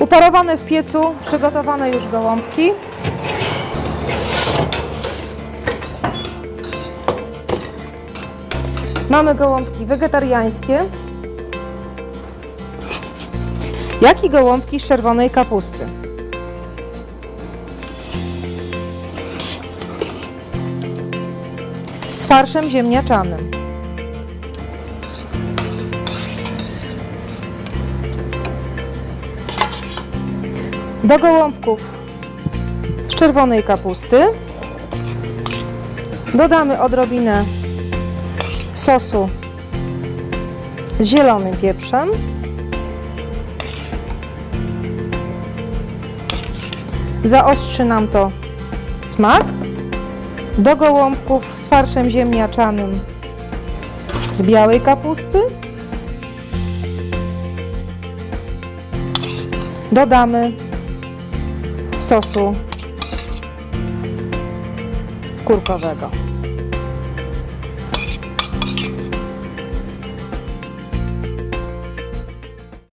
Uparowane w piecu, przygotowane już gołąbki. Mamy gołąbki wegetariańskie, jak i gołąbki z czerwonej kapusty. Z farszem ziemniaczanym. Do gołąbków z czerwonej kapusty dodamy odrobinę sosu z zielonym pieprzem. Zaostrzy nam to smak. Do gołąbków z farszem ziemniaczanym z białej kapusty dodamy sosu kurkowego.